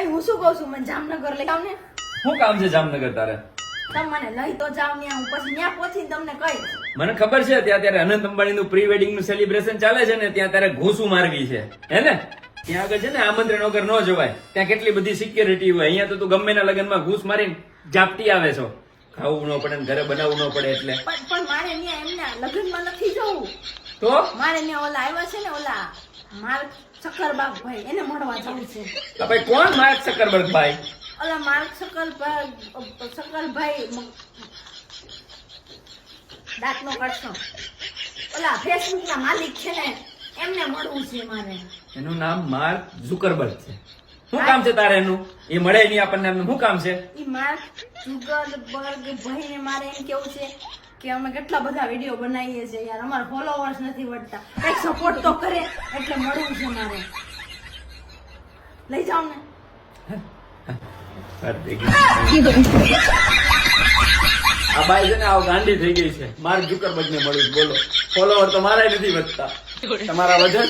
એ હું શું કહું છું? મને જામનગર લઈ આવ ને. શું કામ છે જામનગર તારે? તમે મને લઈ તો જાવ ને હું પછી ત્યાં પહોંચીને તમને કહીશ. મને ખબર છે ત્યાં ત્યારે અનંત અંબાણીનું પ્રી વેડિંગનું સેલિબ્રેશન ચાલે છે ને ત્યાં તારે ઘૂસું મારવી છે. હે ને? ત્યાં આગળ છે ને આમંત્રણ વગર ન જવાય. ત્યાં કેટલી બધી સિક્યોરિટી હોય. અહીંયા તો તું ગમે ના લગ્નમાં ઘૂસ મારીને જાપટી આવે છો. ખાવું ન પડે ઘરે બનાવવું ન પડે એટલે. પણ મારે એમના લગ્નમાં નથી જવું. તો? મારે ઓલા આવ્યા છે ને ઓલા માર્ક ચક્કરબાગ ભાઈ એને મળવા જવું છે. ભાઈ કોણ માર્ક સકરબર્ગ ભાઈ અલા માર્ક સકલભાઈ સકલભાઈ દાંતનો કરશો ઓલા ફેસબુક ના માલિક છે ને એમને મળવું છે મારે. એનું નામ માર્ક ઝુકરબર્ગ છે. શું કામ છે તારે એનું? એ મળે નહીં આપણને એમનું. શું કામ છે? એ માર્ક ઝુકરબર્ગ ભાઈ ને મારે એમ કેવું છે કે અમે કેટલા બધા વીડિયો બનાવીએ છીએ યાર. અમારા ફોલોવર્સ નથી વધતા. કંઈક સપોર્ટ તો કરે, એટલે મળવું છે મારે. લઈ જાઓ ને. આ બાઈ છે ને, આવ ગાંડી થઈ ગઈ છે. માર્ક જુકરબજ ને મળ્યું બોલો. ફોલોવર તો મારા નથી વધતા. તમારા વધે